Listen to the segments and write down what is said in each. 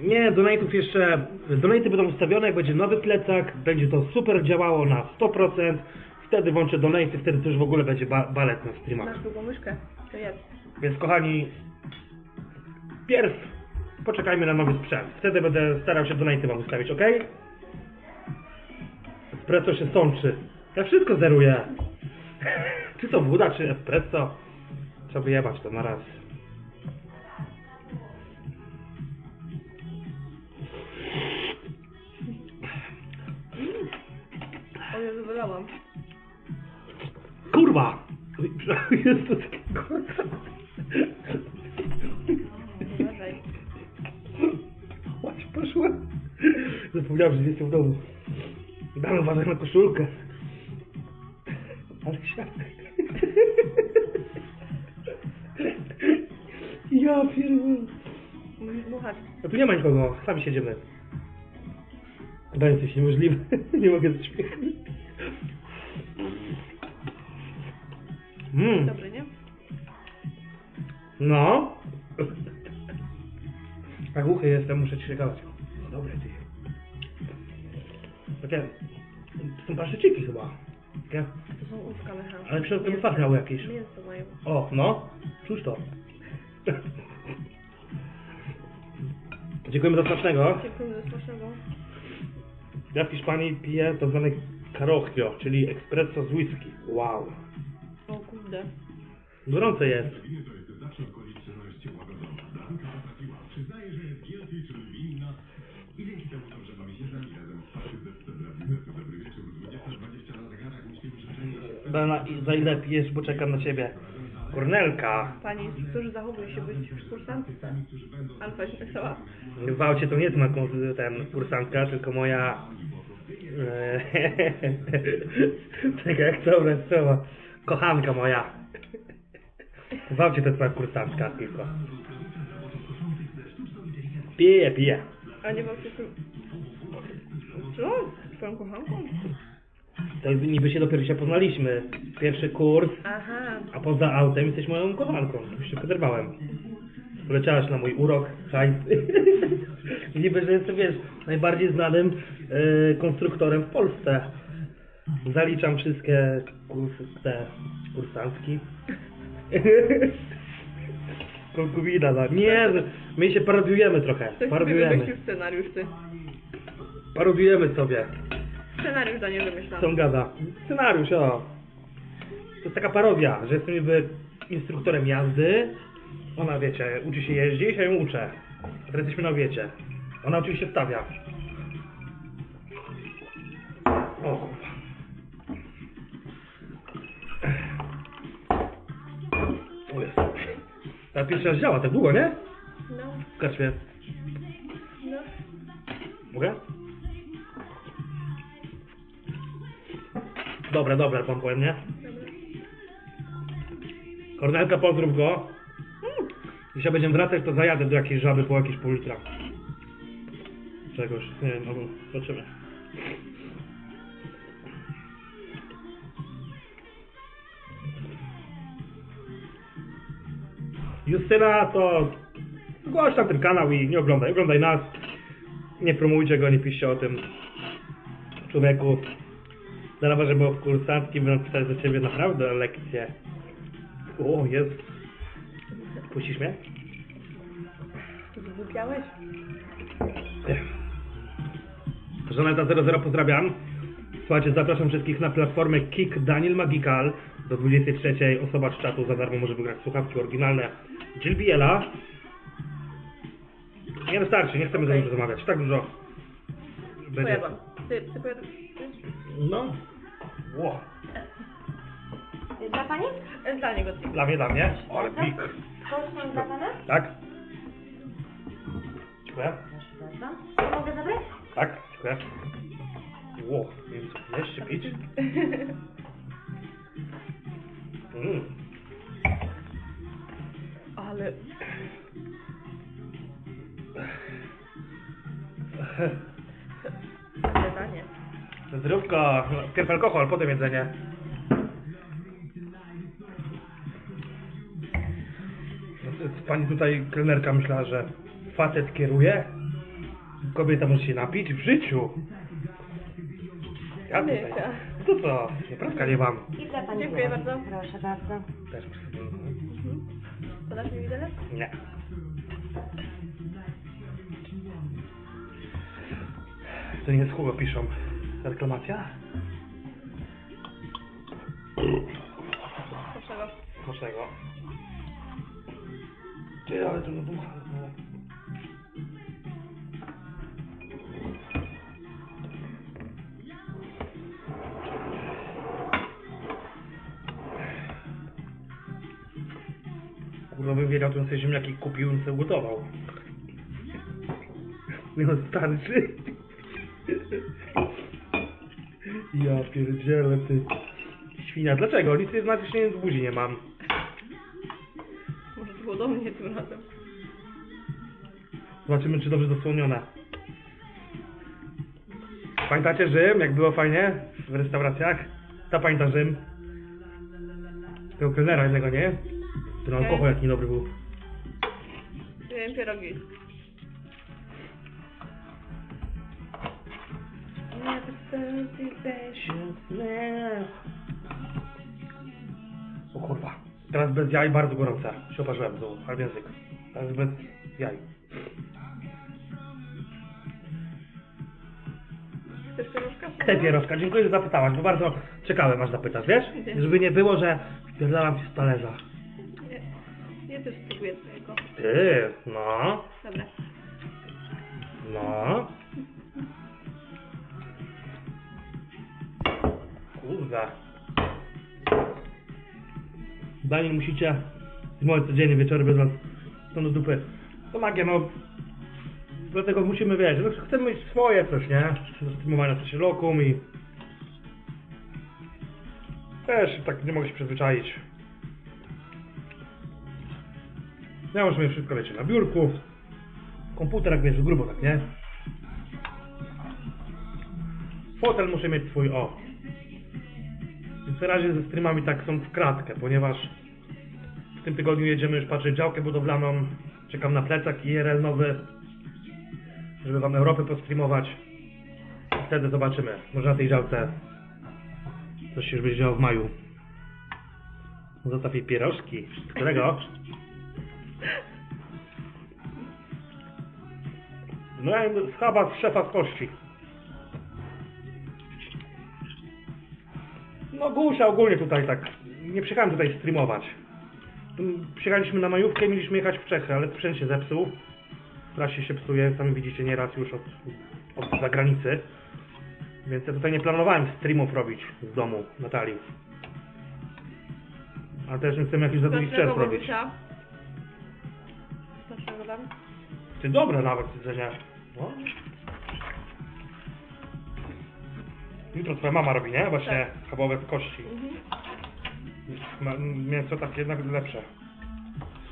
Nie, donate'ów jeszcze, donate'y będą ustawione, jak będzie nowy plecak, będzie to super działało na 100%, wtedy włączę donate'y, wtedy to już w ogóle będzie ba balet na streamach. Masz długą myszkę? To jest. Więc kochani, pierw poczekajmy na nowy sprzęt. Wtedy będę starał się donate'y wam ustawić, ok? Espresso się sączy. Ja wszystko zeruję. czy to woda, czy espresso? Trzeba wyjebać to na raz. O Jezu, wylałam. Kurwa! Jezus, kurwa. Uważaj. Chodź, poszła. Zapomniałem, że jestem w domu. Dam uważaj na koszulkę. No nie ma nikogo, sami siedzimy. Chyba jesteś niemożliwy. nie mogę śmiechu. Mm. Dobry, nie? No. Tak głuchy jestem, muszę ci się gadać. No dobre ty. Takie... Są paszczyki chyba. Takie... To są łóżka mechaniczne. Ale środku twarz miały jakieś. Mięso mają. O, no. Czuć to. Dziękujemy za smacznego. Dziękuję za smacznego. Ja w Hiszpanii piję to zwane carocchio, czyli espresso z whisky. Wow. O kurde. Gorące jest. I za ile pijesz, bo czekam na ciebie. Kornelka. Panie instruktorze, zachowuj się być w kursantce. Alfa się pisała. W Wałcie to nie jest kon- ten kursantka, tylko moja... e, Taka jak dobra słowa. Kochanka moja. W Wałcie to jest moja kursantka tylko. Piję, piję. A nie mam się. Co? Twoją kochanką? To niby się dopiero się poznaliśmy. Pierwszy kurs, Aha. a poza autem jesteś moją kochanką. Już się poderwałem. Poleciałaś na mój urok, hajs. niby, że jestem, wiesz, najbardziej znanym e, konstruktorem w Polsce. Zaliczam wszystkie kursy, te kursantki. Konkubina, tak. Nie, my się parodiujemy trochę. Ktoś sobie Parodiujemy. wymyślił scenariusz, ty. Parodiujemy sobie. Scenariusz niej wymyślam. Co on gada? Scenariusz, o. To jest taka parodia, że jestem niby instruktorem jazdy. Ona, wiecie, uczy się jeździć, a ją uczę. A teraz jesteśmy na wiecie. Ona oczywiście stawia. O. O jest. Ta pierwsza raz działa, tak długo, nie? No, W karczmie. no. Mogę? Dobra, dobra, pan powiem, nie? Kornelka, pozdrów go. Dzisiaj będziemy wracać, to zajadę do jakiejś żaby po jakieś pół litra. Czegoś, nie wiem, no, zobaczymy. Justyna, to zgłoś tam ten kanał i nie oglądaj, oglądaj nas. Nie promujcie go, nie piszcie o tym człowieku. Zaraz, że było w kursantki, będą pisać do ciebie naprawdę lekcje. O, jest. Puścisz mnie? Zgłupiałeś? Żaneta 00 pozdrawiam. Słuchajcie, zapraszam wszystkich na platformę Kick Daniel Magical. Do 23 osoba z czatu za darmo może wygrać słuchawki oryginalne Gilbiela. Nie wystarczy, nie chcemy za Okej. dużo zamawiać. Tak dużo. Będzie-. Ty, pojadłam. No. Ło. Dla Pani? Dla niego. Dla mnie, dla mnie. Ale pik. Kosztą dla Pana? Tak? Dziękuję. Proszę bardzo. Mogę zabrać? Tak, dziękuję. Ło, nie wiem co jeszcze pić. Mm. Ale... Zadanie. Zdrówko, Pierw alkohol, potem jedzenie. Pani tutaj kelnerka myślała, że facet kieruje? Kobieta może się napić w życiu. Ja tutaj. Myka. To co? Nieprawda nie mam. I dla pani. Dziękuję bardzo. Proszę bardzo. Też mhm. Podasz mi widelec? Nie. To nie jest Hugo piszą. Reklamacja? Proszę Smacznego. Ty, ale to ducha. No. Kurwa bym wiedział, to bym sobie ziemniaki kupił i sobie ugotował. Nie no, Ja pierdzielę, ty. Świnia, dlaczego? Nic nie że nic w buzi nie mam. Może to było do mnie tym razem. Zobaczymy, czy dobrze dosłoniona. Pamiętacie Rzym, jak było fajnie w restauracjach? Ta pamięta Rzym? Tego kelnera jednego, nie? Ten alkohol jaki dobry był. Wiem pierogi. O kurwa. Teraz bez jaj bardzo gorąca. Się oparzyłem do ale język. Teraz bez jaj. Chcesz pierożka? Chcę pierożka. Dziękuję, że zapytałaś, bo bardzo czekałem aż zapytasz, wiesz? Żeby nie było, że wpierdalam ci z talerza. Nie. Ja też spróbuję twojego. Ty, no, Daniel, musicie moje codziennie wieczory bez was to do dupy. To magia, no. Dlatego musimy, wiesz, no, chcemy mieć swoje coś, nie? Streamowania coś lokum i... Też tak nie mogę się przyzwyczaić. Ja już sobie wszystko, wiecie, na biurku. Komputer, jak wiesz, grubo tak, nie? Fotel muszę mieć swój, o. Więc na razie ze streamami tak są w kratkę, ponieważ w tym tygodniu jedziemy już patrzeć działkę budowlaną. Czekam na plecak IRL nowy, żeby wam Europę postreamować. Wtedy zobaczymy. Może na tej działce coś się już będzie działo w maju. Zostaw jej pierożki. Którego? No schaba z szefa z kości. No Gusia ogólnie tutaj tak. Nie przyjechałem tutaj streamować. Przyjechaliśmy na majówkę i mieliśmy jechać w Czechy, ale sprzęt się zepsuł. W trasie się psuje, sami widzicie nieraz już od, od zagranicy. Więc ja tutaj nie planowałem streamów robić z domu Natalii. Ale też nie chcemy jakiś za długi czerw robić. Bogusia. Smacznego dam. Ty dobre nawet jedzenie. No. Jutro twoja mama robi, nie? Właśnie schabowe z kości. Mhm. Mięso takie jednak lepsze.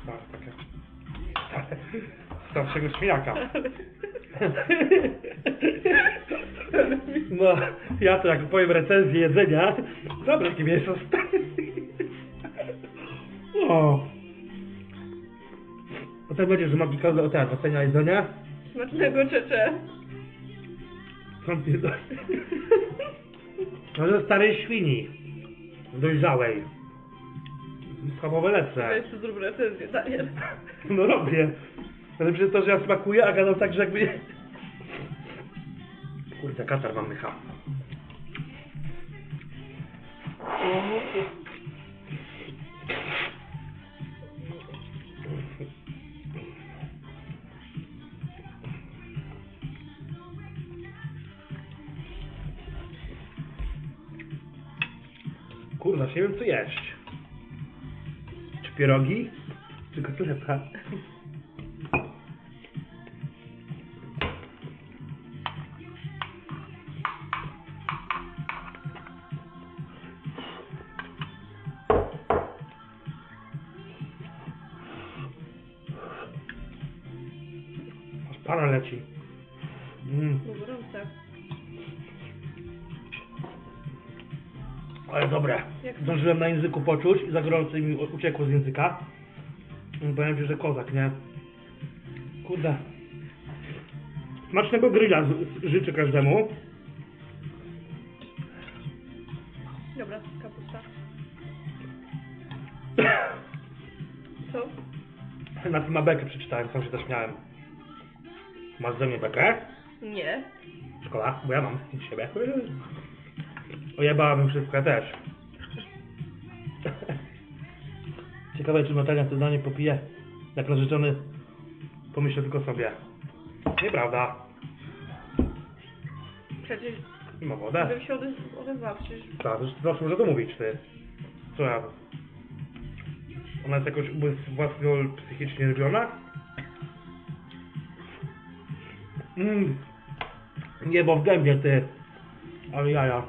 Stare takie. Starszego świniaka. No, ja to jak powiem recenzję jedzenia, dobre takie mięso. O. Potem będzie, że magika o ten, ocenia jedzenia. Smacznego czecze. Tam pierdol- No ze starej świni. Dojrzałej. Schabowe Ja lepsze. jeszcze zrób recenzję, Daniel. No robię. Ale przez to, że ja smakuję, a gadam tak, że jakby... Kurde, katar mam mycha. Kurwa, nie wiem co jeść. Pierogi? Czy kotleta? Ale dobre. Zdążyłem na języku poczuć i za gorąco mi uciekło z języka. I Powiem ci, że kozak, nie? Kurde. Smacznego grilla życzę każdemu. Dobra, kapusta. Co? Na tym bekę przeczytałem, sam się też miałem. Masz ze mnie bekę? Nie. Szkoda, bo ja mam z siebie. Ojebałabym wszystko, ja też. Ciekawe, czy Natalia to zdanie popije. Jak narzeczony pomyślę tylko sobie. Nieprawda. Przecież Nie ma wodę. bym się odez- odezwała, przecież Tak, to zawsze może to mówić, ty. Co ja? Ona jest jakoś ubys- własno psychicznie robiona? Mm. Niebo w gębie, ty. Ale jaja.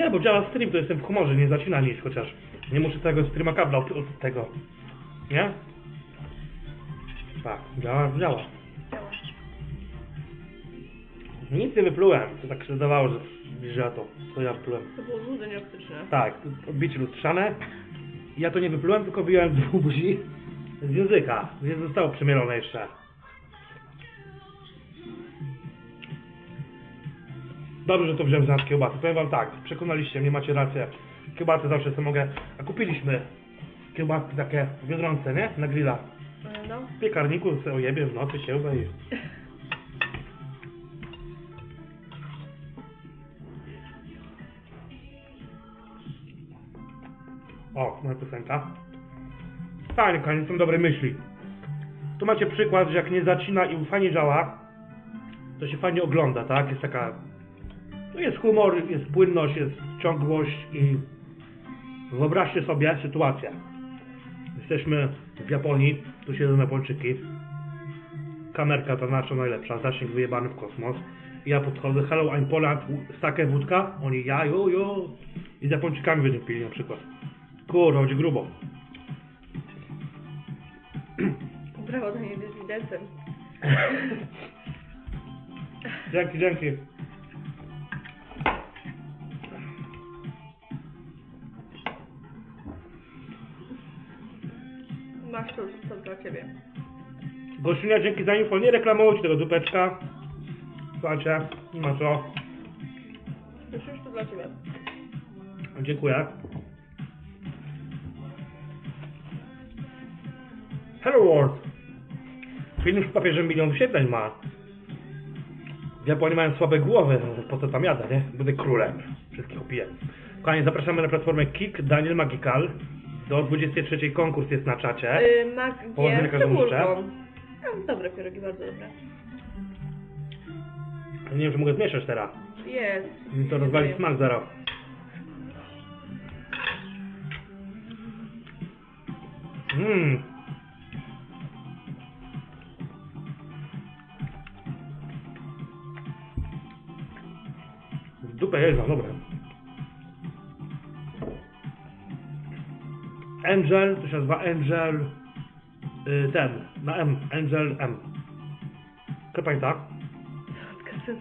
Nie, bo działa stream, to jestem w humorze, nie zacina nic, chociaż nie muszę tego streama kabla od, od tego. Nie? Tak, działa, działa. Nic nie wyplułem, to tak się zdawało, że zbliża to, co ja wyplułem. To było złudzenie optyczne. Tak, to odbicie lustrzane. Ja to nie wyplułem, tylko wyjąłem z dwóch buzi z języka, więc zostało przemielone jeszcze. Dobrze, że to wziąłem z kiełbasy. Powiem wam tak, przekonaliście mnie, macie rację. Kiełbasy zawsze sobie mogę... A kupiliśmy kiełbaski takie biedronce, nie? Na grilla. E, No. W piekarniku sobie ojebie w nocy kiełbę i... O, moja piosenka. Fajnie, kochani, są dobre myśli. Tu macie przykład, że jak nie zacina i fajnie działa, to się fajnie ogląda, tak? Jest taka... No jest humor, jest płynność, jest ciągłość i... Wyobraźcie sobie sytuację. Jesteśmy w Japonii, tu siedzą Japończyki. Kamerka ta nasza najlepsza, zasięg wyjebany w kosmos. I ja podchodzę, hello, I'm Poland, stakę wódka. Oni, ja, jo, jo. I z Japończykami będziemy pili na przykład. Kurwa, będzie grubo. Brawo, Daniel, jest widencem. Dzięki, dzięki. Masz to, dla ciebie. Gościunia, dzięki za info. Nie reklamujcie tego dupeczka. Słuchajcie, nie ma co. Już, już to dla ciebie. Dziękuję. Hello World. Film już prawie, że milion wyświetleń ma. W Japonii mają słabe głowy, po co tam jadę, nie? Będę królem. Wszystkich opiję. Kochani, zapraszamy na platformę Kik, Daniel Magical. Do 23 konkurs jest na czacie. Yy, G z życzę. cebulką. No, dobre pierogi, bardzo dobre. Nie wiem, czy mogę zmieszać teraz. Jest. Mi to rozwali smak zaraz. Mmm. Dupę jest, no dobre. Angel, to się nazywa Angel, y, ten, na M, Angel M. Kto pamięta? Kasyna.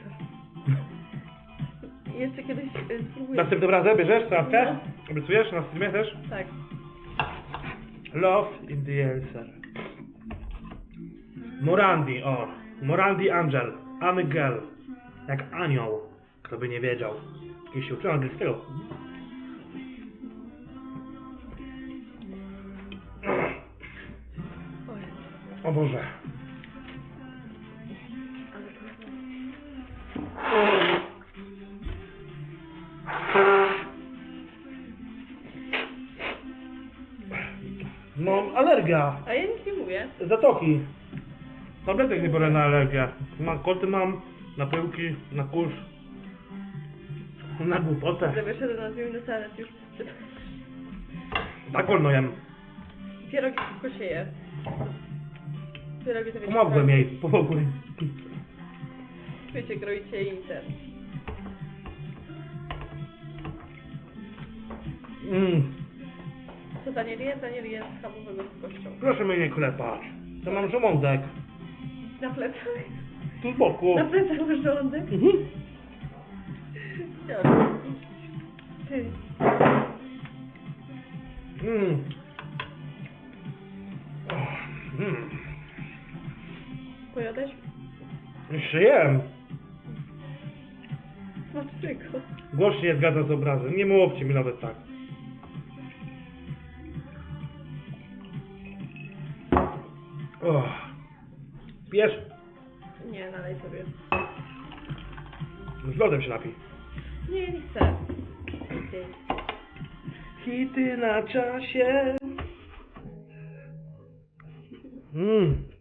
Jeszcze kiedyś y, spróbuję. Następnym razem bierzesz trawkę? Obiecujesz na streamie też? Tak. Love in the answer. Morandi, o. Morandi Angel. Angel. Jak anioł. Kto by nie wiedział. Kiedyś się uczyłem angielskiego. O Boże. Mam alergia. A ja nic nie mówię. Zatoki. Tabletek nie biorę na alergię. Na koty mam, na pyłki, na kurz, na głupotę. Zawieszedł na dwie minuty, ale już Tak wolno jem. pierogi szybko się je. Pierogi to wiecie, Pomogłem jej, pomogłem. Wiecie, kroicie i ten. Mm. Co Daniel je? Daniel je schabowego z kością. Proszę mnie nie klepać. To mam żołądek. Na plecach? Tu z boku. Na plecach masz żołądek? Mhm. Jeszcze jem. Smacznego. Głos się nie zgadza z obrazem. Nie mówcie mi nawet tak. Oh. Pijesz? Nie, nalej sobie. Z lodem się napij. Nie, nie chcę. Ty. Hity na czasie. Mmm.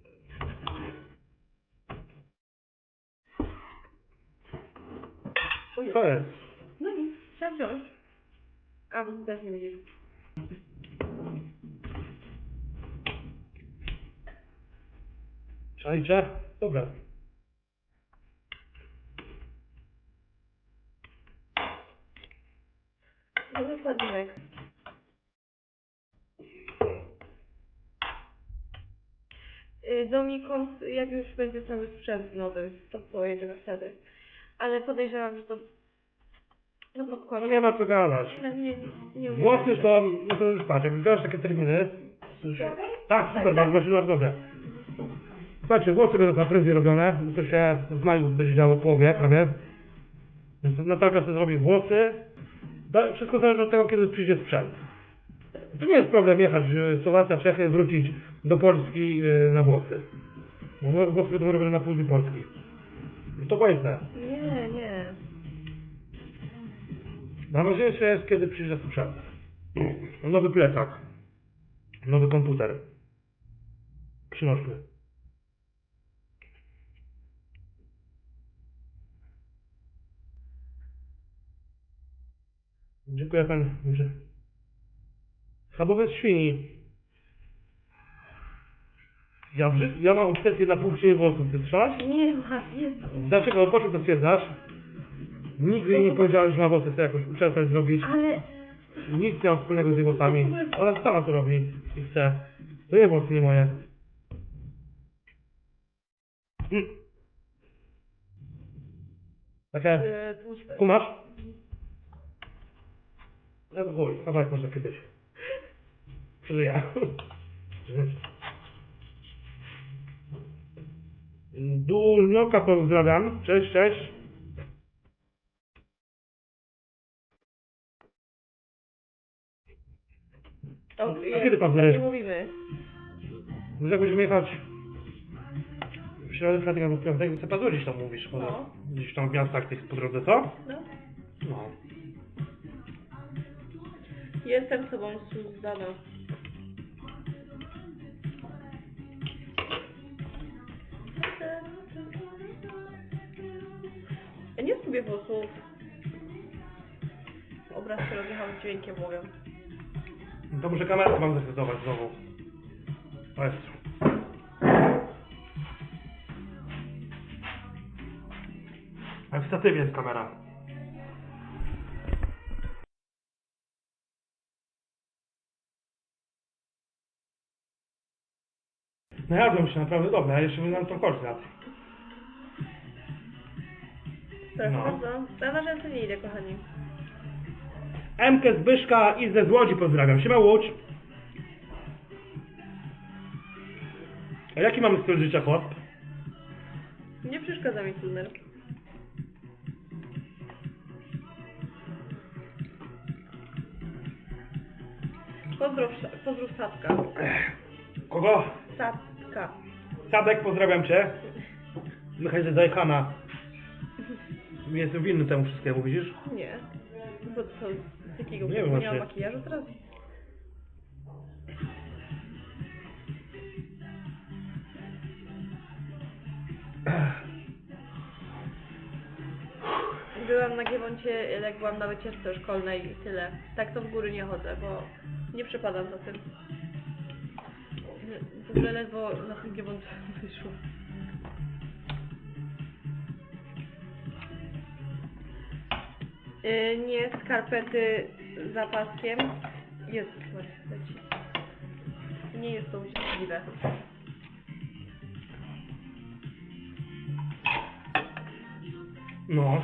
Jest? No nic, trzeba wziąć. A, też nie widzisz. Czajcie? Dobra. No. Y, Domikos, jak już będzie cały sprzęt nowy, to pojedziemy wtedy. Ale podejrzewam, że to... No No podkładam. nie ma co gadać. Nie, nie, nie umiem. Włosy są, no to już patrz, jak wybierasz takie terminy. to już- Tak, super, bardzo, bardzo, bardzo dobrze. Słuchajcie, włosy będą na fryzji robione, to się w maju będzie działo w połowie prawie. Więc Natalka sobie zrobi włosy. Da- Wszystko zależy od tego, kiedy przyjdzie sprzęt. To nie jest problem jechać w Słowacja, Czechy, wrócić do Polski yy, na włosy. Bo wło- włosy będą robione na południu Polski. To pojęte. Nie, nie. Najważniejsze jest, kiedy przyjdzie sprzęt. Nowy plecak. Nowy komputer. Przynośmy. Dziękuję pan. Schabowe świni. Ja, ja mam obsesję na punkcie włosów. Ty słyszałaś? Nie ma, jest. Dlaczego? Po czym to stwierdzasz? Nigdy nie powiedziałeś, że ma włosy chcę jakoś uczesać zrobić. Ale Nic nie mam wspólnego z jej włosami. Ona sama to robi i chce. To jej włosy, nie moje. Mm. Takie, tłuste. kumasz? No to chuj, kawałek może kiedyś. Przeżyję. Dulnioka pozdrawiam. Cześć, cześć. O, A kiedy pan? Nie mówimy. Może jak będziemy jechać w środę, czwartek albo w piątek, to pan gdzieś tam mówisz, poza, No. gdzieś tam w miastach tych po drodze, co? No. No. Jestem sobą zdana. Ja nie lubię włosów. Obraz się rozjechał dźwiękiem, mówię. To muszę kamerę mam zrealizować znowu. O jest. A w statywie jest kamera. Najadłem się naprawdę dobrze, a jeszcze wyglądam to korzystać. Proszę No. bardzo. Na rzęsy nie idę, kochani. Emkę Zbyszka i ze Złodzi pozdrawiam. Siema Łódź. A jaki mamy styl życia, chłop? Nie przeszkadza mi tunel. Pozdrów, pozdrów Sadka. Kogo? Sadka. Sadek, pozdrawiam cię. Mychaj zajechana. Jestem winny temu wszystkiemu, widzisz? Nie. Bo to jakiego Nie nie wiem właśnie. makijażu teraz? Byłam na Giewoncie, jak byłam na wycieczce szkolnej i tyle. Tak to w góry nie chodzę, bo nie przepadam za tym. W ogóle ledwo na tym Giewoncie wyszło. Y, nie skarpety z zapaskiem. Jezus leci. Nie jest to uciążliwe. No.